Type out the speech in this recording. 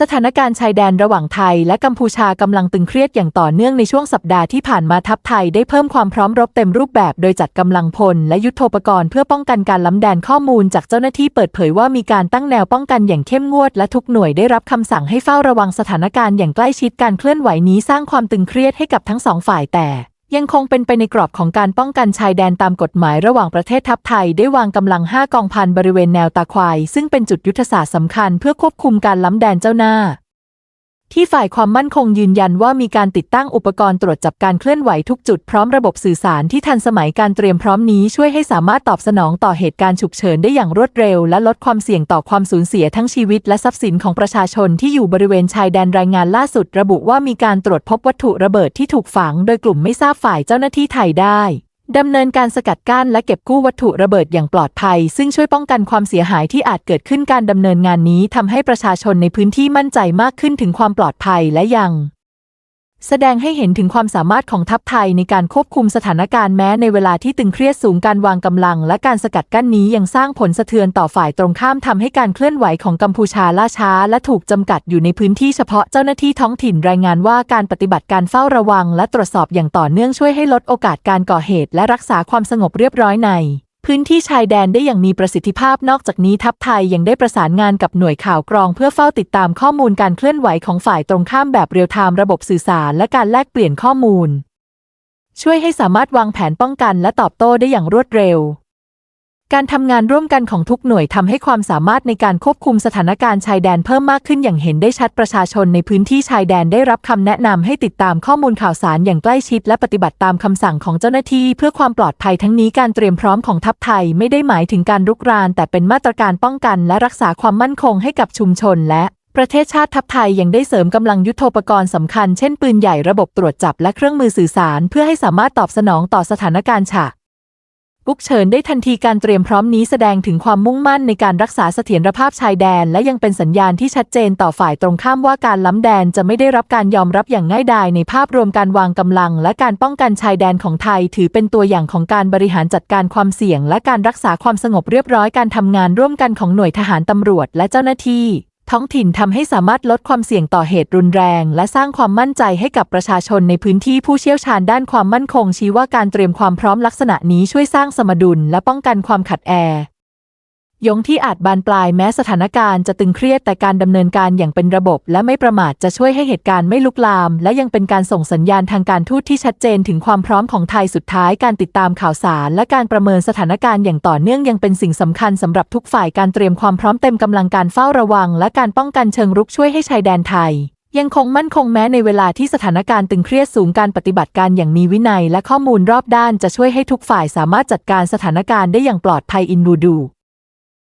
สถานการณ์ชายแดนระหว่างไทยและกัมพูชากำลังตึงเครียดอย่างต่อเนื่องในช่วงสัปดาห์ที่ผ่านมาทัพไทยได้เพิ่มความพร้อมรบเต็มรูปแบบโดยจัดกำลังพลและยุทโธปกรณ์เพื่อป้องกันการล้ำแดนข้อมูลจากเจ้าหน้าที่เปิดเผยว่ามีการตั้งแนวป้องกันอย่างเข้มงวดและทุกหน่วยได้รับคำสั่งให้เฝ้าระวังสถานการณ์อย่างใกล้ชิดการเคลื่อนไหวนี้สร้างความตึงเครียดให้กับทั้งสองฝ่ายแต่ ยังคงเป็นไปในกรอบของการป้องกันชายแดนตามกฎหมายระหว่างประเทศทัพไทยได้วางกำลัง 5 กองพันบริเวณแนวตาควาย ซึ่งเป็นจุดยุทธศาสตร์สำคัญเพื่อควบคุมการล้ำแดนเจ้าหน้า ที่ฝ่ายความมั่นคงยืนยันว่ามีการติดตั้งอุปกรณ์ตรวจจับการเคลื่อนไหวทุกจุดพร้อมระบบสื่อสารที่ทันสมัยการเตรียมพร้อมนี้ช่วยให้สามารถตอบสนองต่อเหตุการณ์ฉุกเฉินได้อย่างรวดเร็ว และลดความเสี่ยงต่อความสูญเสียทั้งชีวิตและทรัพย์สินของประชาชนที่อยู่บริเวณชายแดนรายงานล่าสุด ระบุว่ามีการตรวจพบวัตถุระเบิดที่ถูกฝัง โดยกลุ่มไม่ทราบฝ่ายเจ้าหน้าที่ไทยได้ ดำเนินการสกัดกั้นและเก็บกู้วัตถุระเบิดอย่างปลอดภัย ซึ่งช่วยป้องกันความเสียหายที่อาจเกิดขึ้นการดำเนินงานนี้ทำให้ประชาชนในพื้นที่มั่นใจมากขึ้นถึงความปลอดภัยและยัง แสดงให้เห็นถึงความสามารถของทัพไทยในการควบคุมสถานการณ์แม้ในเวลาที่ตึงเครียดสูงการวางกำลัง และการสกัดกั้นนี้ยังสร้างผลสะเทือนต่อฝ่ายตรงข้ามทำให้การเคลื่อนไหวของกัมพูชาล่าช้า และถูกจำกัดอยู่ในพื้นที่เฉพาะเจ้าหน้าที่ท้องถิ่นรายงานว่าการปฏิบัติการเฝ้าระวัง และตรวจสอบอย่างต่อเนื่องช่วยให้ลดโอกาสการก่อเหตุ และรักษาความสงบเรียบร้อยใน พื้นที่ชายแดนได้อย่างมีประสิทธิภาพนอกจากนี้ทัพไทยยังได้ประสานงานกับหน่วยข่าวกรอง เพื่อเฝ้าติดตามข้อมูลการเคลื่อนไหวของฝ่ายตรงข้ามแบบเรียลไทม์ระบบสื่อสารและการแลกเปลี่ยนข้อมูล ช่วยให้สามารถวางแผนป้องกันและตอบโต้ได้อย่างรวดเร็ว การทำงานร่วมกันของทุกหน่วยทำให้ความสามารถในการควบคุมสถานการณ์ชายแดนเพิ่มมากขึ้นอย่างเห็นได้ชัดประชาชนในพื้นที่ชายแดนได้รับคำแนะนำให้ติดตามข้อมูลข่าวสารอย่างใกล้ชิด และปฏิบัติตามคำสั่งของเจ้าหน้าที่เพื่อความปลอดภัยทั้งนี้การเตรียมพร้อมของทัพไทยไม่ได้หมายถึงการรุกราน แต่เป็นมาตรการป้องกัน และรักษาความมั่นคงให้กับชุมชน และประเทศชาติทัพไทยยังได้เสริมกำลังยุทโธปกรณ์สำคัญเช่นปืนใหญ่ระบบตรวจจับและเครื่องมือสื่อสาร เพื่อให้สามารถตอบสนองต่อสถานการณ์ฉะ บุกเฉินได้ทันทีการเตรียมพร้อมนี้แสดงถึงความมุ่งมั่นในการรักษาเสถียรภาพชายแดน และยังเป็นสัญญาณที่ชัดเจนต่อฝ่ายตรงข้ามว่าการล้ำแดนจะไม่ได้รับการยอมรับอย่างง่ายดายในภาพรวมการวางกำลัง และการป้องกันชายแดนของไทย ถือเป็นตัวอย่างของการบริหารจัดการความเสี่ยง และการรักษาความสงบเรียบร้อยการทำงานร่วมกันของหน่วยทหารตำรวจ และเจ้าหน้าที่ ท้องถิ่นทำให้สามารถลดความเสี่ยงต่อเหตุรุนแรง และสร้างความมั่นใจให้กับประชาชนในพื้นที่ผู้เชี่ยวชาญด้านความมั่นคงชี้ว่าการเตรียมความพร้อมลักษณะนี้ช่วยสร้างสมดุลและป้องกันความขัดแย้ง ยงที่อาจบานปลายแม้สถานการณ์จะตึงเครียดแต่การดำเนินการอย่างเป็นระบบ และไม่ประมาทจะช่วยให้เหตุการณ์ไม่ลุกลาม และยังเป็นการส่งสัญญาณทางการทูตที่ชัดเจนถึงความพร้อมของไทยสุดท้ายการติดตามข่าวสาร และการประเมินสถานการณ์อย่างต่อเนื่องยังเป็นสิ่งสำคัญสำหรับทุกฝ่ายการเตรียมความพร้อมเต็มกำลังการเฝ้าระวัง และการป้องกันเชิงรุกช่วยให้ชายแดนไทยยังคงมั่นคงแม้ในเวลาที่สถานการณ์ตึงเครียดสูงการปฏิบัติการอย่างมีวินัย และข้อมูลรอบด้านจะช่วยให้ทุกฝ่ายสามารถจัดการสถานการณ์ได้อย่างปลอดภัยอินบูดู